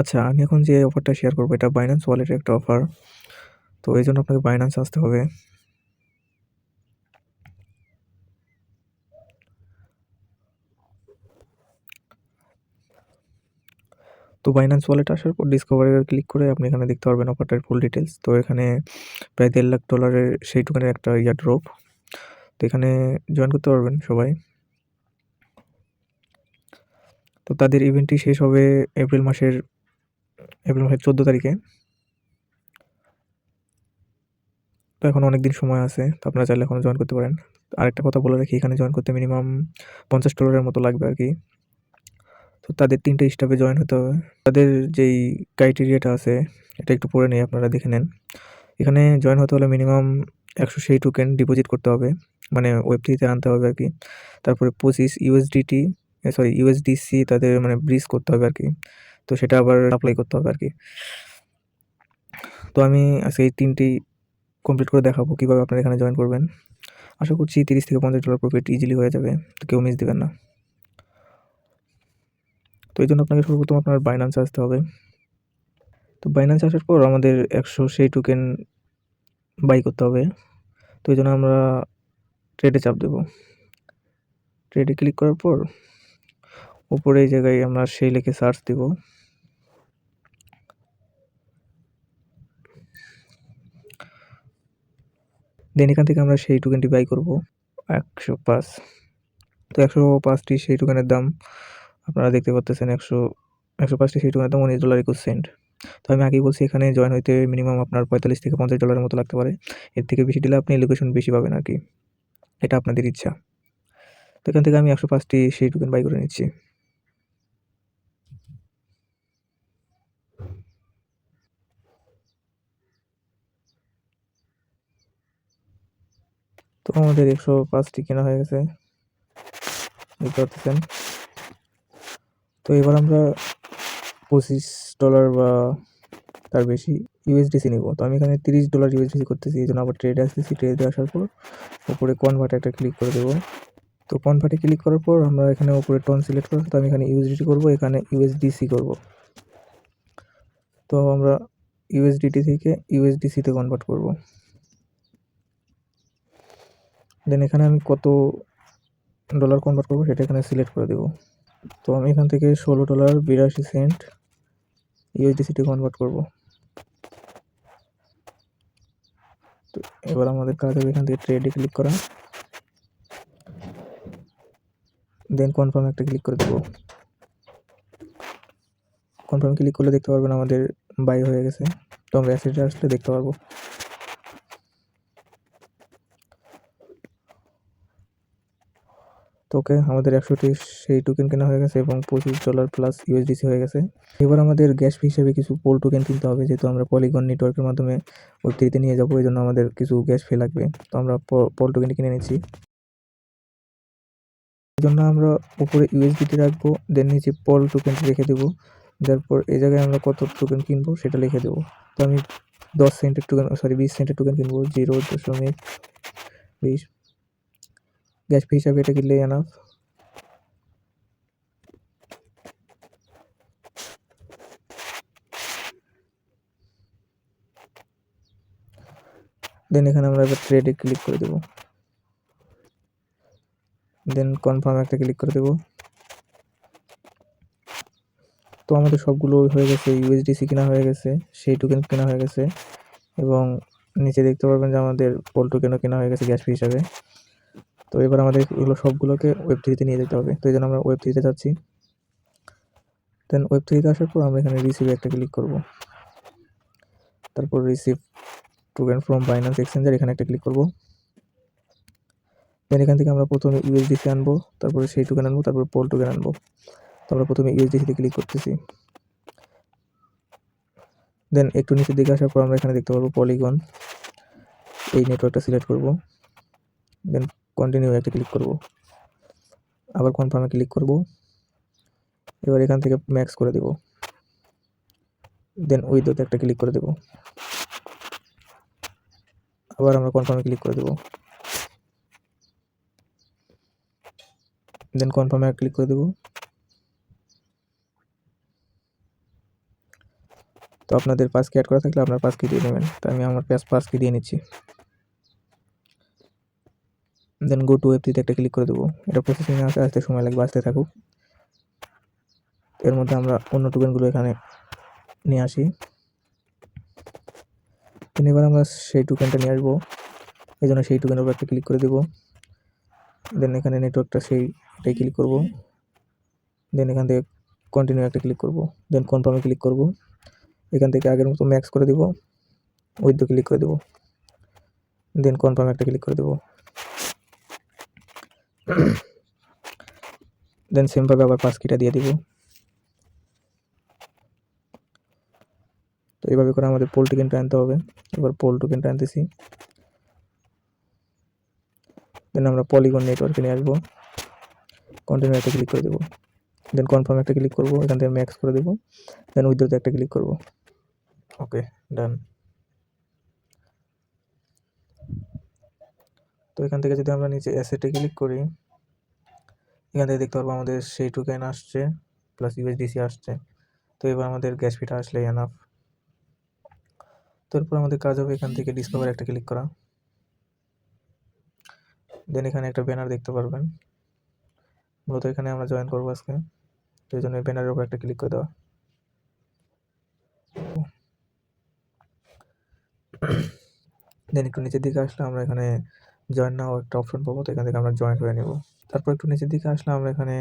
আচ্ছা আমি এখন যে অফারটা শেয়ার করব, এটা বাইন্যান্স ওয়ালেটের একটা অফার তো এই জন্য আপনাকে বাইন্যান্স আসতে হবে। তো বাইন্যান্স ওয়ালেট আসার পর ডিসকভারি ক্লিক করে আপনি এখানে দেখতে পারবেন অফারটার ফুল ডিটেলস তো এখানে প্রায় দেড় লাখ ডলারের সেইটুখানে একটা ইয়ার ড্রপ তো এখানে জয়েন করতে পারবেন সবাই। তো তাদের ইভেন্টটি শেষ হবে এপ্রিল মাসের এপ্রিল মাসের চোদ্দ তারিখে। তো এখন অনেক দিন সময় আছে, তো আপনারা চাইলে এখনও জয়েন করতে পারেন। আরেকটা কথা বলে রাখি, এখানে জয়েন করতে মিনিমাম পঞ্চাশ ডলারের মতো লাগবে আর কি। তো তাদের তিনটে স্টাফে জয়েন হতে হবে। তাদের যেই ক্রাইটেরিয়াটা আছে, এটা একটু পড়ে নিয়ে আপনারা দেখে নেন। এখানে জয়েন হতে হলে মিনিমাম একশো সেই টোকেন ডিপোজিট করতে হবে মানে ওয়েব আনতে হবে আর কি। তারপরে পঁচিশ ইউএসডিটি সরি ইউএসডিসি তাদের মানে ব্রিজ করতে হবে আর কি। তো সেটা আবার অ্যাপ্লাই করতে হবে আর কি তো আমি আজকে এই তিনটি কমপ্লিট করে দেখাবো কীভাবে আপনারা এখানে জয়েন করবেন। আশা করছি তিরিশ থেকে পঞ্চাশ ডলার প্রফিট ইজিলি হয়ে যাবে, তো কেউ মিস দেবেন না। তো এই জন্য আপনাকে সর্বপ্রথম আপনার বাইন্যান্স আসতে হবে। তো বাইন্যান্স আসার পর আমাদের একশো সেই টোকেন বাই করতে হবে। তো এই জন্য আমরা ট্রেডে চাপ দেব। ট্রেডে ক্লিক করার পর, উপরে এই জায়গায় আমরা সেই লিখে সার্চ দেব। দেন এখান থেকে আমরা সেই টোকেনটি বাই করব। একশো পাঁচ। তো একশো পাঁচটি সেই টোকেনের দাম আপনারা দেখতে পাচ্ছেন একশো একশো পাঁচটি সেই টোকেনের দাম উনিশ ডলার একুশ সেন্ট তো আমি আগেই বলছি এখানে জয়েন হইতে মিনিমাম আপনার পঁয়তাল্লিশ থেকে পঞ্চাশ ডলারের মতো লাগতে পারে। এর থেকে বেশি দিলে আপনি লোকেশন বেশি পাবেন আর কি। এটা আপনাদের ইচ্ছা। তো এখান থেকে আমি একশো পাঁচটি সেই টোকেন বাই করে নিচ্ছি। তো আমাদের একশো পাঁচটি কেনা হয়ে গেছে। দেখতে পাচ্ছেন। তো এবার আমরা পঁচিশ ডলার বা তার বেশি ইউএসডিসি নিব। তো আমি এখানে তিরিশ ডলার ইউএসডিসি করতেছি, এই জন্য আবার ট্রেডে আসতেছি। ট্রেডে আসার পর উপরে কনভার্ট একটা ক্লিক করে দেবো। তো কনভার্টে ক্লিক করার পর আমরা এখানে উপরে টন সিলেক্ট করব তো আমি এখানে ইউএসডিটি করব, এখানে ইউএসডিসি করব। তো আমরা ইউএসডিটি থেকে ইউএসডিসিতে কনভার্ট করব। দেন এখানে আমি কত ডলার কনভার্ট করব সেটা এখানে সিলেক্ট করে দেবো। তো আমি এখান থেকে ষোলো ডলার বিরাশি সেন্ট ইউএসডিসিটি কনভার্ট করব। তো এবার আমাদের কাজ হবে এখান থেকে ট্রেডে ক্লিক করা। দেন কনফার্ম একটা ক্লিক করে দেবো। কনফার্ম ক্লিক করলে দেখতে পারবেন আমাদের বাই হয়ে গেছে। তো আমরা অ্যাসেটে আসলে দেখতে পারব। তো ওকে আমাদের একশোটি সেই টোকেন কেনা হয়ে গেছে এবং পঁচিশ ডলার প্লাস ইউএসডিসি হয়ে গেছে। এবার আমাদের গ্যাস ফি হিসেবে কিছু পোল টোকেন কিনতে হবে, যেহেতু আমরা পলিগন নেটওয়ার্কের মাধ্যমে থ্রিতে নিয়ে যাব এই জন্য আমাদের কিছু গ্যাস ফি লাগবে। তো আমরা পল টোকেনটি কিনে নিচ্ছি। এই জন্য আমরা উপরে ইউএসডিটি রাখব দেন নিচে পল টোকেনটি রেখে দেবো। তারপর এই জায়গায় আমরা কত টোকেন কিনবো সেটা লিখে দেবো। তো আমি দশ সেন্টের টোকেন সরি বিশ সেন্টের টোকেন কিনবো জিরো দশমিক বিশ। গ্যাস ফি হিসাবে এটা কিনলেই এনাফ দেন এখানে আমরা এবার ট্রেডে ক্লিক করে দেবো। দেন কনফার্ম একটা ক্লিক করে দেবো। তো আমাদের সবগুলো হয়ে গেছে ইউএসডিসি কেনা হয়ে গেছে, সেই টোকেন কেনা হয়ে গেছে এবং নিচে দেখতে পারবেন যে আমাদের পোল টোকেনও কেনা হয়ে গেছে গ্যাস ফি হিসাবে। তো এবার আমাদের এগুলো সবগুলোকে ওয়েব থ্রিতে নিয়ে যেতে হবে। তো এই জন্য আমরা ওয়েব থ্রিতে যাচ্ছি। দেন ওয়েব থ্রিতে আসার পর আমরা এখানে রিসিভে একটা ক্লিক করব। তারপর receive token from Binance exchanger এখানে একটা ক্লিক করব। দেন এখান থেকে আমরা প্রথমে ইউএসডিসি আনব, তারপরে সেই টোকেন আনব, তারপর পোল টোকেন আনব। তো আমরা প্রথমে ইউএসডিসিতে ক্লিক করতেছি। দেন একটু নিচের দিকে আসার পর আমরা এখানে দেখতে পারব পলিগন এই নেটওয়ার্কটা সিলেক্ট করব। দেন কন্টিনিউ একটা ক্লিক করব। আবার কনফার্মে ক্লিক করব। এবার এখান থেকে ম্যাক্স করে দেব। দেন উইথতে একটা ক্লিক করে দেব। আবার আমরা কনফার্মে ক্লিক করে দেব। দেন কনফার্মে ক্লিক করে দেব। তো আপনাদের পাস কি অ্যাড করা থাকলে আপনার পাস কি দিয়ে নেবেন। তো আমি আমার পাস পাস কি দিয়ে নিচ্ছি। দেন গো টু এফটিতে একটা ক্লিক করে দেবো। এটা প্রসেসিংয়ে আসতে আসতে সময় লাগবে, আসতে থাকুক। এর মধ্যে আমরা অন্য টোকেনগুলো এখানে নিয়ে আসি। এবার আমরা সেই টোকেনটা নিয়ে আসব। এই জন্য সেই টোকেনের উপর একটা ক্লিক করে দেবো। দেন এখানে নেটওয়ার্কটা সেইটাই ক্লিক করব। দেন এখান থেকে কন্টিনিউ একটা ক্লিক করব। দেন কনফার্মে ক্লিক করব। এখান থেকে আগের মতো ম্যাক্স করে দিব। উইথ ক্লিক করে দেবো। দেন কনফার্ম একটা ক্লিক করে দেবো। দেন সেমভাবে আবার পাস কিটা দিয়ে দিব। তো এইভাবে করে আমাদের পোল টোকেনটা আনতে হবে। এবার পোল টোকেনটা আনতেছি। দেন আমরা পলিগন নেটওয়ার্কে নিয়ে আসব। কন্টিনিউ একটা ক্লিক করে দেবো। দেন কনফার্ম একটা ক্লিক করব। এখান থেকে ম্যাক্স করে দেবো। দেন উইথড্রোতে একটা ক্লিক করব। ওকে ডান তো এখান থেকে যদি আমরা নিচে অ্যাসেটে ক্লিক করি, এখান থেকে দেখতে পারব আমাদের সেই টোকেন আসছে প্লাস ইউএসডিসি আসছে। তো এবার আমাদের গ্যাস ফিটা আসলে এনাফ তো এরপর আমাদের কাজ হবে এখান থেকে ডিসকভার একটা ক্লিক করা। দেন এখানে একটা ব্যানার দেখতে পারবেন। মূলত এখানে আমরা জয়েন করব আজকে। তো এই জন্য ব্যানারের উপর একটা ক্লিক করে দেওয়া। দেন একটু নিচের দিকে আসলে আমরা এখানে জয়েন নাও একটা অপশন পাবো, তো এখান থেকে আমরা জয়েন হয়ে নেব। তারপর একটু নিচের দিকে আসলে আমরা এখানে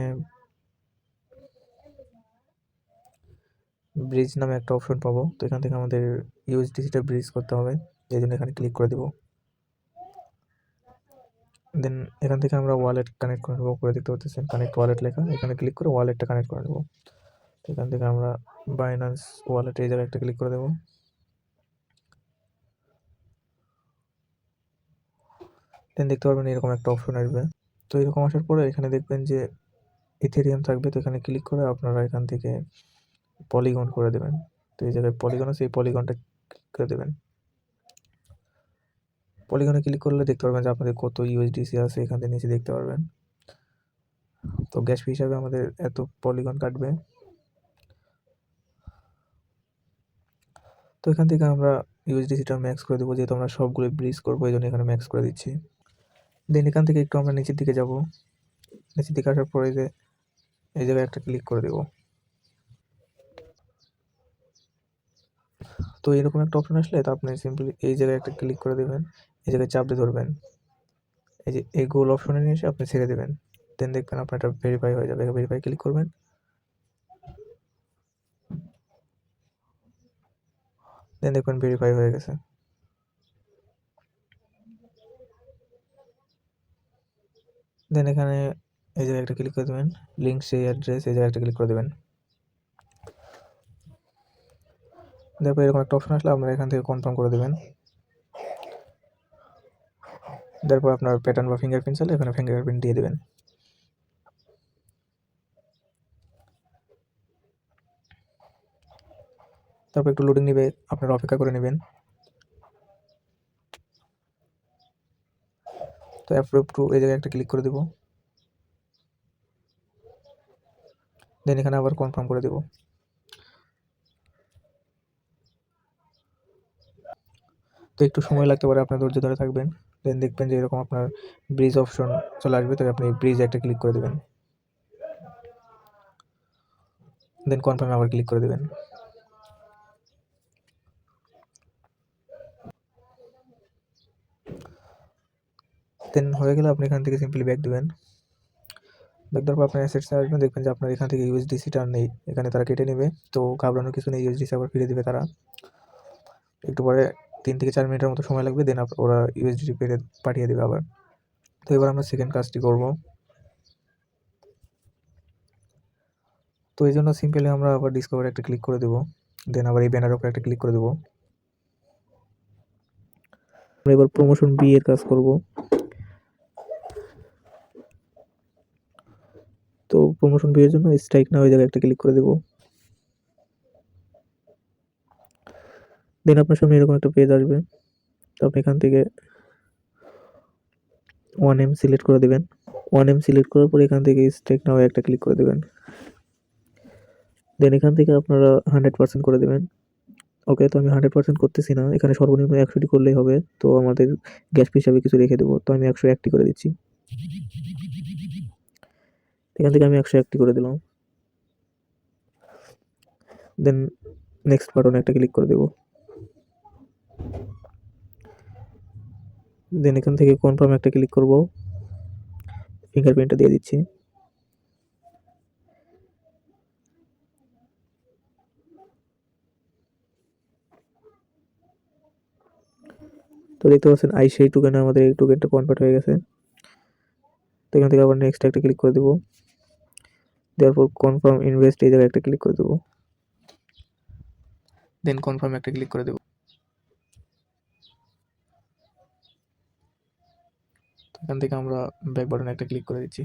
ব্রিজ নামে একটা অপশন পাবো, তো এখান থেকে আমাদের ইউএসডিসিটা ব্রিজ করতে হবে, এই জন্য এখানে ক্লিক করে দেবো। দেন এখান থেকে আমরা ওয়ালেট কানেক্ট করে নেব, করে দেখতে পাচ্ছেন কানেক্ট ওয়ালেট লেখা, এখানে ক্লিক করে ওয়ালেটটা কানেক্ট করে নেব। এখান থেকে আমরা বাইন্যান্স ওয়ালেট এই জায়গায় একটা ক্লিক করে দেবো। দেন দেখতে পারবেন এরকম একটা অপশন আসবে। তো এরকম আসার পরে এখানে দেখবেন যে ইথেরিয়াম থাকবে, তো এখানে ক্লিক করে আপনারা এখান থেকে পলিগন করে দেবেন। তো এই জায়গায় পলিগন আছে, এই পলিগনটা ক্লিক করে দেবেন। পলিগনে ক্লিক করলে দেখতে পারবেন যে আপনাদের কত ইউএসডিসি আছে, এখান থেকে নিচে দেখতে পারবেন। তো গ্যাস ফি হিসাবে আমাদের এত পলিগন কাটবে। তো এখান থেকে আমরা ইউএসডিসিটা ম্যাক্স করে দেবো, যেহেতু আমরা সবগুলো ব্রিজ করব, এই জন্য এখানে ম্যাক্স করে দিচ্ছি। দেন এখান থেকে একটু আমরা নিচের দিকে যাব। নিচের দিকে আসার পরে যে এই জায়গায় একটা ক্লিক করে দেবো। তো এরকম একটা অপশন আসলে তো আপনি সিম্পলি এই জায়গায় একটা ক্লিক করে দেবেন, এই জায়গায় চাপ দিয়ে ধরবেন। এই যে এই গোল অপশনে নিয়ে এসে আপনি ছেড়ে দেবেন। দেন দেখবেন আপনার এটা ভেরিফাই হয়ে যাবে। ভেরিফাই ক্লিক করবেন। দেন দেখবেন ভেরিফাই হয়ে গেছে। দেন এখানে এই জায়গায় একটা ক্লিক করে দেবেন। লিঙ্ক সেই অ্যাড্রেস এই জায়গায় একটা ক্লিক করে দেবেন। তারপর এরকম একটা অপশন আসলে আপনারা এখান থেকে কনফার্ম করে দেবেন। তারপর আপনার প্যাটার্ন বা ফিঙ্গারপ্রিন্ট চাইলে এখানে ফিঙ্গারপ্রিন্ট দিয়ে দেবেন। তারপর একটু লোডিং নেবে, আপনারা অপেক্ষা করে নেবেন। তো অ্যাপ্রুভ টু এই জায়গায় একটা ক্লিক করে দেবো। দেন এখানে আবার কনফার্ম করে দেবো। তো একটু সময় লাগতে পারে আপনার ধৈর্য ধরে থাকবেন। দেন দেখবেন যে এরকম আপনার ব্রিজ অপশন চলে আসবে তবে আপনি ব্রিজ একটা ক্লিক করে দেবেন। দেন কনফার্মে আবার ক্লিক করে দেবেন। দেন, হয়ে গেলে আপনি এখান থেকে সিম্পলি ব্যাক দেবেন। ব্যাক দেওয়ার পর আপনার অ্যাসেটসে আসবেন, দেখবেন যে আপনার এখান থেকে ইউএসডিসিটা নেই। এখানে তারা কেটে নেবে, তো ঘাবড়ানোর কিছু নেই ইউএসডিসি আবার ফিরে দেবে তারা। একটু পরে তিন থেকে চার মিনিটের মতো সময় লাগবে দেন ওরা ইউএসডি পেরে পাঠিয়ে দেবে আবার। তো এবার আমরা সেকেন্ড কাজটি করব। তো এই জন্য সিম্পলি আমরা আবার ডিসকভার একটা ক্লিক করে দেবো দেন আবার এই ব্যানার উপর একটা ক্লিক করে দেবো। আমরা এবার প্রমোশন বি এর কাজ করব তো প্রমোশন এর জন্য স্ট্রাইক না ওই জায়গায় একটা ক্লিক করে দেবো। দেন আপনার সামনে এরকম একটা পেজ আসবে। তো আপনি এখান থেকে ওয়ান এম সিলেক্ট করে দেবেন। ওয়ান এম সিলেক্ট করার পর এখান থেকে স্টেক নাও একটা ক্লিক করে দেবেন। দেন এখান থেকে আপনারা হান্ড্রেড পার্সেন্ট করে দেবেন। ওকে তো আমি হান্ড্রেড পার্সেন্ট করতেছি না। এখানে সর্বনিম্ন একশোটি করলেই হবে। তো আমাদের গ্যাস হিসাবে কিছু রেখে দেবো। তো আমি একশো একটি করে দিচ্ছি। এখান থেকে আমি একশো একটি করে দিলাম। দেন নেক্সট বাটনে একটা ক্লিক করে দেবো। দেন এখান থেকে কনফার্ম একটা ক্লিক করব। ফিঙ্গারপ্রিন্টটা দিয়ে দিচ্ছি। তো দেখতে পাচ্ছেন আই সেই টোকেনে আমাদের এই টোকেনটা কনভার্ট হয়ে গেছে। তো এখান থেকে আবার নেক্সট একটা ক্লিক করে দেবো। দেওয়ার পর কনফার্ম ইনভেস্ট এই জায়গায় একটা ক্লিক করে দেবো। দেন কনফার্ম একটা ক্লিক করে দেবো। এখান থেকে আমরা ব্যাক বাটনে একটা ক্লিক করে দিচ্ছি।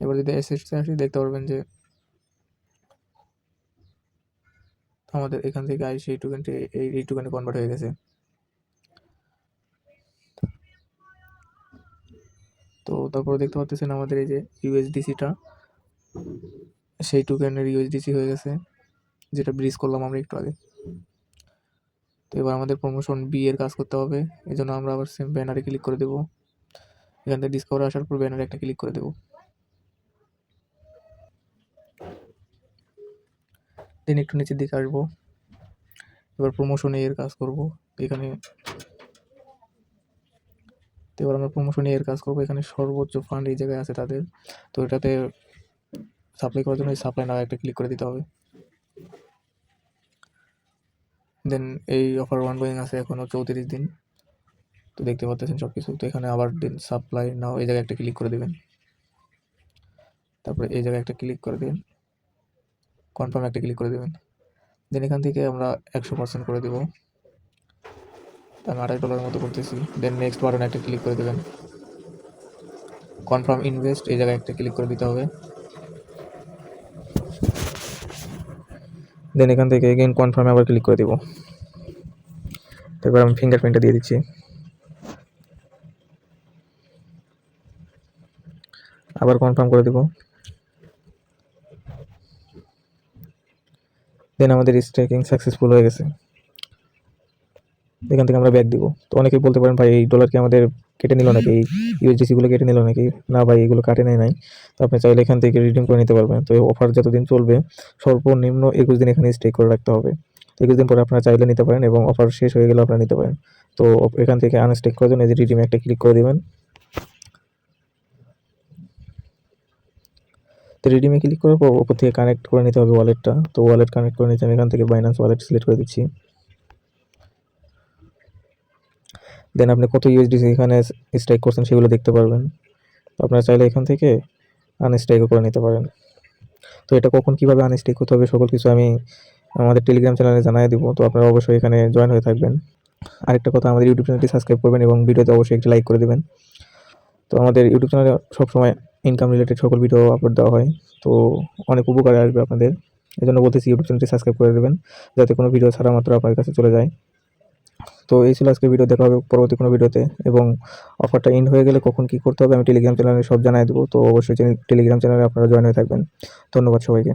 এবার যদি এসএসসি আসি, দেখতে পারবেন যে আমাদের এখান থেকে আইসি এই এই টোকেনে কনভার্ট হয়ে গেছে। তো তারপরে দেখতে পাচ্ছেন আমাদের এই যে ইউএসডিসিটা সেই টোকেনের ইউএসডিসি হয়ে গেছে, যেটা ব্রিজ করলাম আমরা একটু আগে। তো এবার আমাদের প্রমোশন বি এর কাজ করতে হবে এই জন্য আমরা আবার সেম ব্যানারে ক্লিক করে দেবো। এখান থেকে ডিসকভার আসার পর ব্যানারে একটা ক্লিক করে দেবো। দেন একটু নিচের দিকে আসব। এবার প্রমোশনে এর কাজ করব। এখানে তো এবার আমরা প্রমোশনে এর কাজ করব। এখানে সর্বোচ্চ ফান্ড এই জায়গায় আছে তাদের। তো এটাতে সাপ্লাই করার জন্য সাপ্লাই নাও একটা ক্লিক করে দিতে হবে। দেন এই অফার ওয়ান গোয়িং আছে এখনও চৌত্রিশ দিন। তো দেখতে পাচ্ছেন সব কিছু তো এখানে আবার দিন সাপ্লাই নাও এই জায়গায় একটা ক্লিক করে দেবেন। তারপরে এই জায়গায় একটা ক্লিক করে দেবেন কনফার্ম একটা ক্লিক করে দেবেন। দেন এখান থেকে আমরা একশো পার্সেন্ট করে দেবো। আমি আড়াই ডলারের মতো করতেছি। দেন নেক্সট বাটনে একটা ক্লিক করে দেবেন। কনফার্ম ইনভেস্ট এই জায়গায় একটা ক্লিক করে দিতে হবে। দেন এখান থেকে এগেন কনফার্মে আবার ক্লিক করে দেবো। তারপর আমি ফিঙ্গারপ্রিন্টটা দিয়ে দিচ্ছি। আবার কনফার্ম করে দেবো। দেন আমাদের স্ট্রেকিং সাকসেসফুল হয়ে গেছে। এখান থেকে আমরা ব্যাক দিব। তো অনেকেই বলতে পারেন, ভাই, এই ডলার কি আমাদের কেটে নিল নাকি? এই ইউএসডিসিগুলো কেটে নিল নাকি? না ভাই, এগুলো কাটে নেয় নাই। তো আপনি চাইলে এখান থেকে রিডিম করে নিতে পারবেন। তো এই অফার যতদিন চলবে, সর্বনিম্ন একুশ দিন এখানে স্টে করে রাখতে হবে। একুশ দিন পরে আপনারা চাইলে নিতে পারেন এবং অফার শেষ হয়ে গেলে আপনারা নিতে পারেন। তো এখান থেকে আনস্টেক করার জন্য এই যে রিডিমে একটা ক্লিক করে দেবেন। তো রিডিমে ক্লিক করার পর ওপর থেকে কানেক্ট করে নিতে হবে ওয়ালেটটা তো ওয়ালেট কানেক্ট করে নিতে আমি, এখান থেকে বাইন্যান্স ওয়ালেট সিলেক্ট করে দিচ্ছি। দেন আপনি কত ইউএসডিসি এখানে স্ট্রাইক করছেন সেগুলো দেখতে পারবেন। আপনারা চাইলে এখান থেকে আনস্ট্রাইকও করে নিতে পারেন। তো এটা কখন কীভাবে আনস্ট্রাইক করতে হবে সকল কিছু আমি আমাদের টেলিগ্রাম চ্যানেলে জানিয়ে দেবো। তো আপনারা অবশ্যই এখানে জয়েন হয়ে থাকবেন। আরেকটা কথা, আমাদের ইউটিউব চ্যানেলটি সাবস্ক্রাইব করবেন এবং ভিডিওতে অবশ্যই একটি লাইক করে দেবেন। তো আমাদের ইউটিউব চ্যানেলে সবসময় ইনকাম রিলেটেড সকল ভিডিও আপলোড দেওয়া হয়। তো অনেক উপকারে আসবে আপনাদের। এই জন্য বলতেছি ইউটিউব চ্যানেলটি সাবস্ক্রাইব করে দেবেন, যাতে কোনো ভিডিও ছাড়া মাত্র আপনার কাছে চলে যায়। তো এই ছিল আজকে ভিডিও দেখা হবে পরবর্তী কোনো ভিডিওতে এবং অফারটা এন্ড হয়ে গেলে কখন কী করতে হবে আমি টেলিগ্রাম চ্যানেলে সব জানাই দেবো। তো অবশ্যই টেলিগ্রাম চ্যানেলে আপনারা জয়েন হয়ে থাকবেন। ধন্যবাদ সবাইকে।